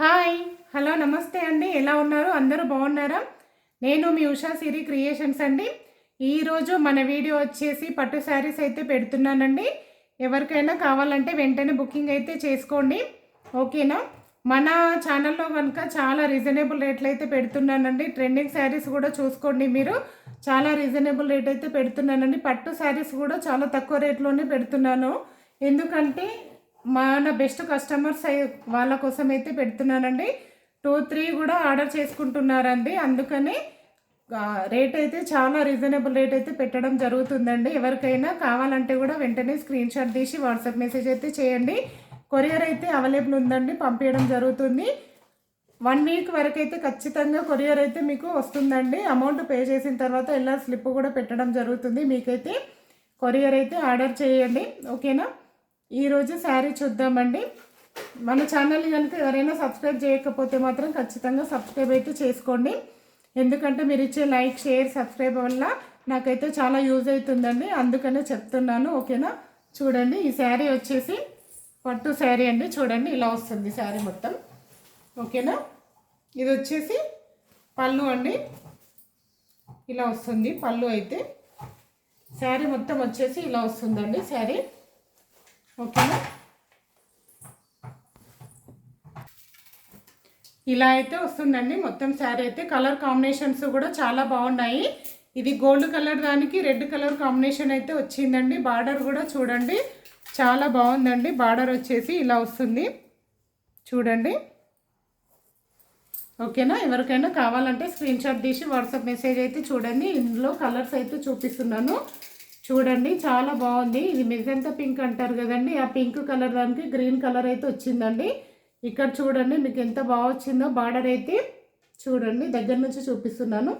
Hi hello నమస్తే అండి. ఎలా ఉన్నారు? అందరూ బాగున్నారా? నేను మీ ఉషా సిరి క్రియేషన్స్ అండి. ఈరోజు మన వీడియో వచ్చేసి పట్టు శారీస్ అయితే పెడుతున్నానండి. ఎవరికైనా కావాలంటే వెంటనే బుకింగ్ అయితే చేసుకోండి. ఓకేనా? మన ఛానల్లో కనుక చాలా రీజనబుల్ రేట్లు అయితే పెడుతున్నానండి. ట్రెండింగ్ శారీస్ కూడా చూసుకోండి మీరు. చాలా రీజనబుల్ రేట్ అయితే పెడుతున్నానండి. పట్టు శారీస్ కూడా చాలా తక్కువ రేట్లోనే పెడుతున్నాను. ఎందుకంటే మన బెస్ట్ కస్టమర్స్ వాళ్ళ కోసం అయితే పెడుతున్నానండి. టూ త్రీ కూడా ఆర్డర్ చేసుకుంటున్నారండి. అందుకని రేట్ అయితే చాలా రీజనబుల్ రేట్ అయితే పెట్టడం జరుగుతుందండి. ఎవరికైనా కావాలంటే కూడా వెంటనే స్క్రీన్ షాట్ తీసి వాట్సాప్ మెసేజ్ అయితే చేయండి. కొరియర్ అయితే అవైలబుల్ ఉందండి. పంపించడం జరుగుతుంది. వన్ వీక్ వరకు అయితే ఖచ్చితంగా కొరియర్ అయితే మీకు వస్తుందండి. అమౌంట్ పే చేసిన తర్వాత ఇలా స్లిప్ కూడా పెట్టడం జరుగుతుంది. మీకైతే కొరియర్ అయితే ఆర్డర్ చేయండి. ఓకేనా? ఈరోజు శారీ చూద్దామండి. మన ఛానల్ కనుక ఎవరైనా సబ్స్క్రైబ్ చేయకపోతే మాత్రం ఖచ్చితంగా సబ్స్క్రైబ్ అయితే చేసుకోండి. ఎందుకంటే మీరు ఇచ్చే లైక్ షేర్ సబ్స్క్రైబ్ వల్ల నాకైతే చాలా యూజ్ అవుతుందండి. అందుకనే చెప్తున్నాను ఓకేనా? చూడండి ఈ శారీ వచ్చేసి పట్టు శారీ అండి. చూడండి ఇలా వస్తుంది శారీ మొత్తం. ఓకేనా? ఇది వచ్చేసి పళ్ళు అండి. ఇలా వస్తుంది పళ్ళు అయితే. శారీ మొత్తం వచ్చేసి ఇలా వస్తుందండి శారీ. ఓకేనా? ఇలా అయితే వస్తుందండి. మొత్తం శారీ అయితే కలర్ కాంబినేషన్స్ కూడా చాలా బాగున్నాయి. ఇది గోల్డ్ కలర్ దానికి రెడ్ కలర్ కాంబినేషన్ అయితే వచ్చిందండి. బార్డర్ కూడా చూడండి. చాలా బాగుందండి. బార్డర్ వచ్చేసి ఇలా వస్తుంది. చూడండి. ఓకేనా? ఎవరికైనా కావాలంటే స్క్రీన్ షాట్ తీసి వాట్సాప్ మెసేజ్ అయితే చూడండి. ఇందులో కలర్స్ అయితే చూపిస్తున్నాను. చూడండి చాలా బాగుంది. ఇది మెజంతా పింక్ అంటారు కదండి. ఆ పింక్ కలర్ దానికి గ్రీన్ కలర్ అయితే వచ్చిందండి. ఇక్కడ చూడండి మీకు ఎంత బాగా వచ్చిందో బార్డర్ అయితే చూడండి. దగ్గర నుంచి చూపిస్తున్నాను.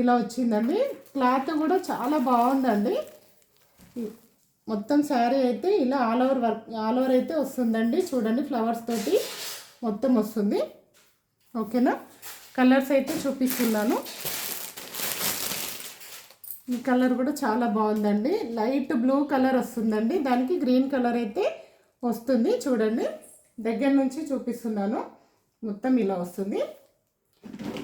ఇలా వచ్చిందండి. క్లాత్ కూడా చాలా బాగుందండి. మొత్తం శారీ అయితే ఇలా all over work all over అయితే వస్తుందండి. చూడండి ఫ్లవర్స్ తోటి మొత్తం వస్తుంది. ఓకేనా? కలర్స్ అయితే చూపిస్తున్నాను. ఈ కలర్ కూడా చాలా బాగుందండి. లైట్ బ్లూ కలర్ వస్తుందండి. దానికి గ్రీన్ కలర్ అయితే వస్తుంది. చూడండి. దగ్గర నుంచి చూపిస్తున్నాను. మొత్తం ఇలా వస్తుంది.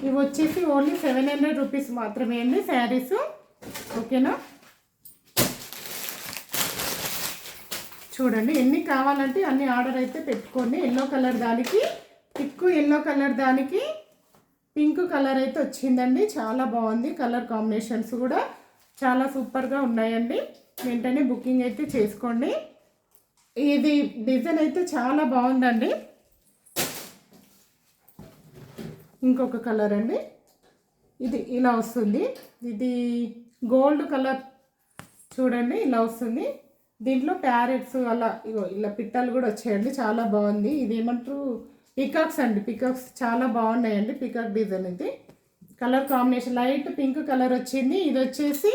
ఇవి వచ్చేసి ఓన్లీ సెవెన్ హండ్రెడ్ రూపీస్ మాత్రమే అండి శారీస్. ఓకేనా? చూడండి. ఎన్ని కావాలంటే అన్ని ఆర్డర్ అయితే పెట్టుకోండి. ఎల్లో కలర్ దానికి పిక్కు ఎల్లో కలర్ దానికి పింక్ కలర్ అయితే వచ్చిందండి. చాలా బాగుంది కలర్ కాంబినేషన్స్ కూడా. చాలా సూపర్గా ఉన్నాయండి. వెంటనే బుకింగ్ అయితే చేసుకోండి. ఇది డిజైన్ అయితే చాలా బాగుందండి. ఇంకొక కలర్ అండి. ఇది ఇలా వస్తుంది. ఇది గోల్డ్ కలర్ చూడండి ఇలా వస్తుంది. దీంట్లో ప్యారెట్స్ అలా ఇగో ఇలా పిట్టలు కూడా వచ్చాయండి. చాలా బాగుంది. ఇది ఏమంటారు పికాక్స్ అండి. పికాక్స్ చాలా బాగున్నాయండి. పికాక్ డిజైన్ ఇది colour combination light pink colour వచ్చింది. ఇది వచ్చేసి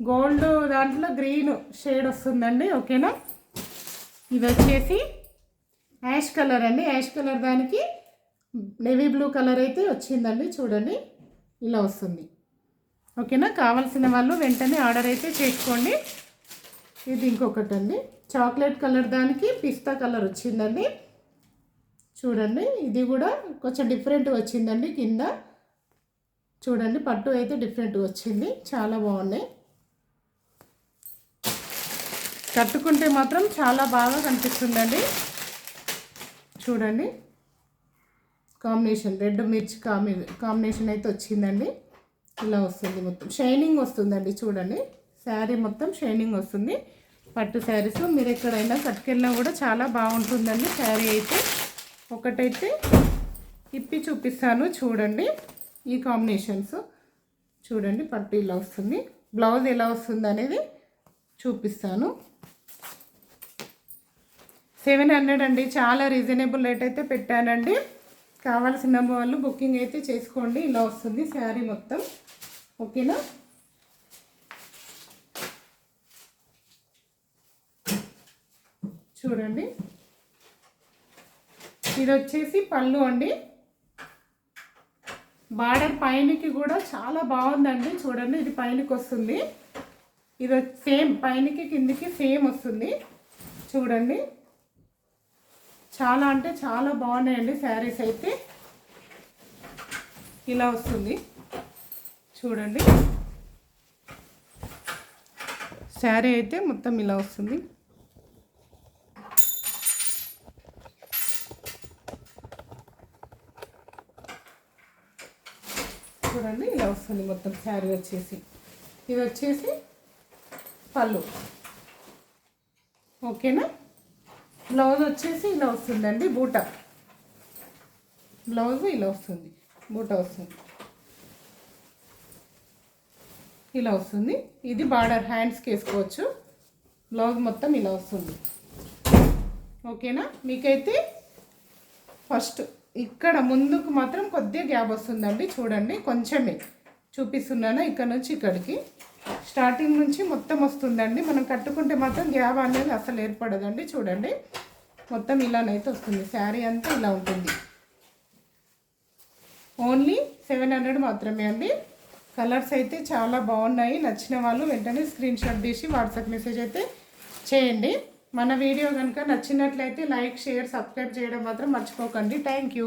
గోల్డ్ దాంట్లో గ్రీన్ షేడ్ వస్తుందండి ఓకేనా? ఇది వచ్చేసి యాష్ కలర్ అండి. యాష్ కలర్ దానికి నేవీ బ్లూ కలర్ అయితే వచ్చిందండి చూడండి. ఇలా వస్తుంది. ఓకేనా? కావాల్సిన వాళ్ళు వెంటనే ఆర్డర్ అయితే చేసుకోండి. ఇది ఇంకొకటి అండి. చాక్లెట్ కలర్ దానికి పిస్తా కలర్ వచ్చిందండి. చూడండి ఇది కూడా కొంచెం డిఫరెంట్ వచ్చిందండి కింద. చూడండి పట్టు అయితే డిఫరెంట్గా వచ్చింది. చాలా బాగున్నాయి. కట్టుకుంటే మాత్రం చాలా బాగా కనిపిస్తుందండి. చూడండి. కాంబినేషన్ రెడ్ మిర్చి కాంబి కాంబినేషన్ అయితే వచ్చిందండి. ఇలా వస్తుంది మొత్తం. షైనింగ్ వస్తుందండి చూడండి. శారీ మొత్తం షైనింగ్ వస్తుంది. పట్టు శారీస్ మీరు ఎక్కడైనా కట్టుకెళ్ళినా కూడా చాలా బాగుంటుందండి శారీ అయితే. ఒకటైతే ఇప్పి చూపిస్తాను చూడండి. ఈ కాంబినేషన్స్. చూడండి పట్టు ఇలా వస్తుంది. బ్లౌజ్ ఎలా వస్తుంది అనేది చూపిస్తాను. సెవెన్ హండ్రెడ్ అండి. చాలా రీజనబుల్ రేట్ అయితే పెట్టానండి. కావాల్సిన వాళ్ళు బుకింగ్ అయితే చేసుకోండి. ఇలా వస్తుంది శారీ మొత్తం. ఓకేనా? చూడండి. ఇది వచ్చేసి పళ్ళు అండి. బార్డర్ పైనకి కూడా చాలా బాగుందండి. చూడండి ఇది పైనకి వస్తుంది ఇది సేమ్ పైనకి కిందికి సేమ్ వస్తుంది. చూడండి. చాలా అంటే చాలా బాగున్నాయండి శారీస్ అయితే. ఇలా వస్తుంది. చూడండి. శారీ అయితే మొత్తం ఇలా వస్తుంది. చూడండి ఇలా వస్తుంది మొత్తం శారీ వచ్చేసి. ఇది వచ్చేసి పళ్ళు. ఓకేనా? బ్లౌజ్ వచ్చేసి ఇలా వస్తుందండి బూట. బ్లౌజ్ ఇలా వస్తుంది బూట వస్తుంది. ఇలా వస్తుంది. ఇది బార్డర్ హ్యాండ్స్కి వేసుకోవచ్చు బ్లౌజ్ మొత్తం ఇలా వస్తుంది. ఓకేనా? మీకైతే ఫస్ట్ ఇక్కడ ముందుకు మాత్రం కొద్దిగా గ్యాప్ వస్తుందండి. చూడండి కొంచెమే చూపిస్తున్నాను ఇక్కడ నుంచి ఇక్కడికి. స్టార్టింగ్ నుంచి మొత్తం వస్తుందండి. మనం కట్టుకుంటే మాత్రం గ్యాప్ అనేది అసలు ఏర్పడదండి. చూడండి మొత్తం ఇలానైతే వస్తుంది. శారీ అంతా ఇలా ఉంటుంది. ఓన్లీ సెవెన్ హండ్రెడ్ మాత్రమే అండి. కలర్స్ అయితే చాలా బాగున్నాయి. నచ్చిన వాళ్ళు వెంటనే స్క్రీన్ షాట్ తీసి వాట్సాప్ మెసేజ్ అయితే చేయండి. మన వీడియో కనుక నచ్చినట్లయితే లైక్ షేర్ సబ్స్క్రైబ్ చేయడం మాత్రం మర్చిపోకండి. Thank you